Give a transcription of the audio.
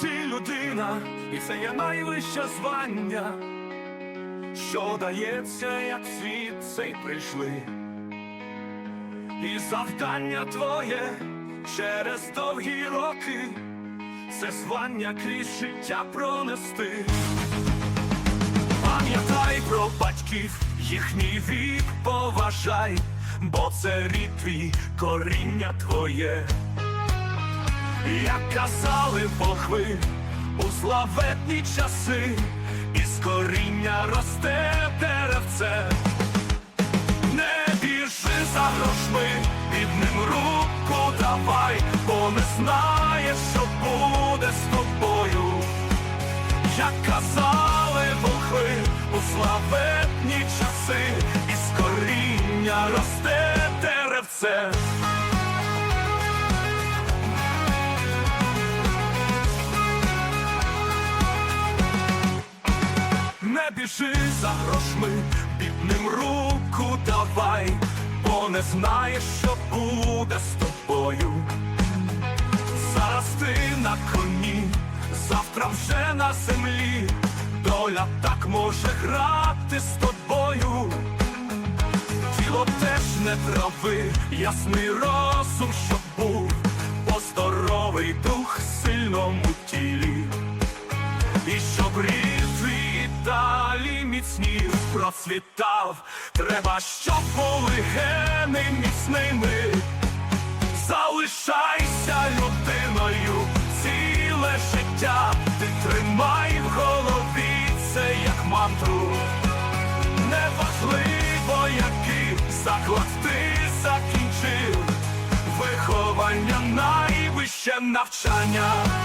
ти людина, і це є найвище звання, що дається, як світ цей прийшли. І завдання твоє через довгі роки це звання крізь життя пронести. Пам'ятай про батьків, їхній вік поважай, бо це рід твій, коріння твоє. Як казали богви у славетні часи, із коріння росте деревце. Не біжи за грошми, бідним руку давай, бо не знаєш, що буде з тобою. Як казали богви у славетні часи, із коріння росте деревце. Біжи за грошми, бідним руку давай, бо не знаєш, що буде з тобою. Зараз ти на коні, завтра вже на землі, доля так може грати з тобою. Тіло теж не трави, ясний розум, щоб був, бо здоровий дух сильному міцні процвітав, треба, щоб були гени міцними. Залишайся людиною ціле життя, ти тримай в голові це як мантру. Неважливо, який заклад ти закінчив, виховання найвище навчання.